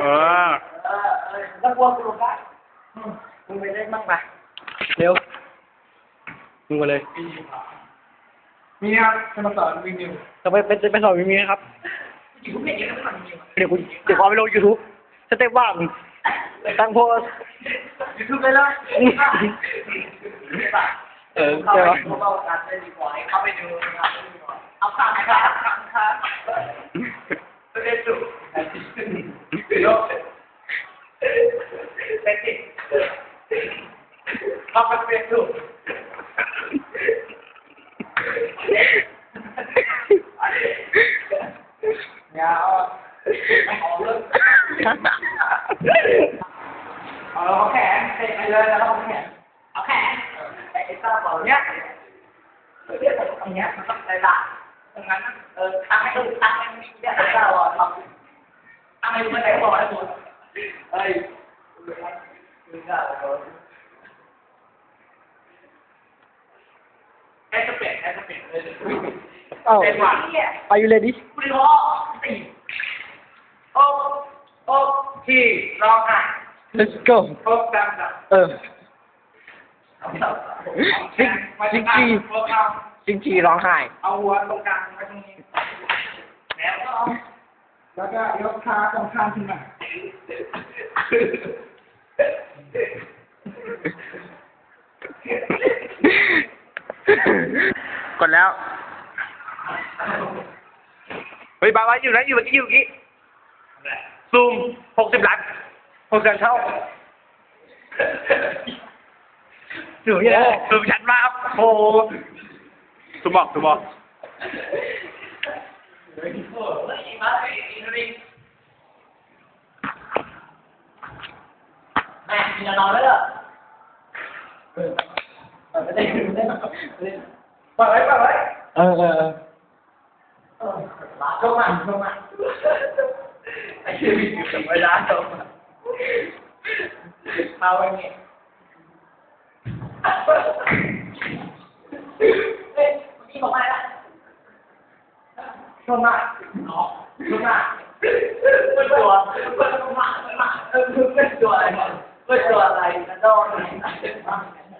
เออเออเออแล้วัวกูลงได้มึงไปเล่นบ้างไปเร็วมึงมาเลยมีครับจะมาสอนรีวิวจะไปไปไปสอนมีมีครับเดี๋ยวกูเดี๋ยวกูเอาไปลงยูทูบสเต็ปว่างตั้งโพสยูทูบเลยเลยเออใช่ไปปะดูว่าการเล่นดีกว่าเข้าไปดูนะครับเอาข้างข้างข้างข้างเล่นดูโยก เล่นดิเข้าไปเป็นดูอย่าเอาเอาเรื่องเอาแขนเแอสเปดแอสเปดเลยเอ้าเป็นหวังเนี่ย Are you ready คุณพ่อสี่โอ๊กโอ๊กที่ร้องไห้ Let's go โอ๊กดังดังเออซิงซิงจีโอ๊กเอาจิงจีร้องไห้เอาหัวตรงกลางไว้ตรงนี้ แล้วก็เอาแล้วก็ยกขาตรงข้างขึ้นมา กดแล้ว เฮ้ยบาบาอยู่นะอยู่เมื่อกี้อยู่เมื่อกี้ซูมหกสิบล้านหกสิบเท่าสูงเยอะซูมชัดมากครับโอ้โหซูมบอกซูมบอกเฮ้ยมาเลยอีกทีแม่กินนอนแล้วเหรอเออ ม่ได้ไม่ได้ไม่ได้ปล่อยไว้ปล่อยไว้เออเออเออเออลงมาลงมาไอ้เชี่ยมีอยู่กับเวลางมามาไว้เนี่ยเฮ้ยเมื่อกี้บอกมาแล้วลงมาอ๋อลงมาเป็นตัวเป็นตัวมาเป็นมาเออเป็นตัวอะไรเป็นตัวอะไรกระโดดแค่แค่เออ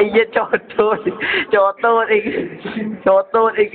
อร์เบอร์ไอ้เหี้ยโจอดตูดโจอดตูดอีกโจอดตูดอีก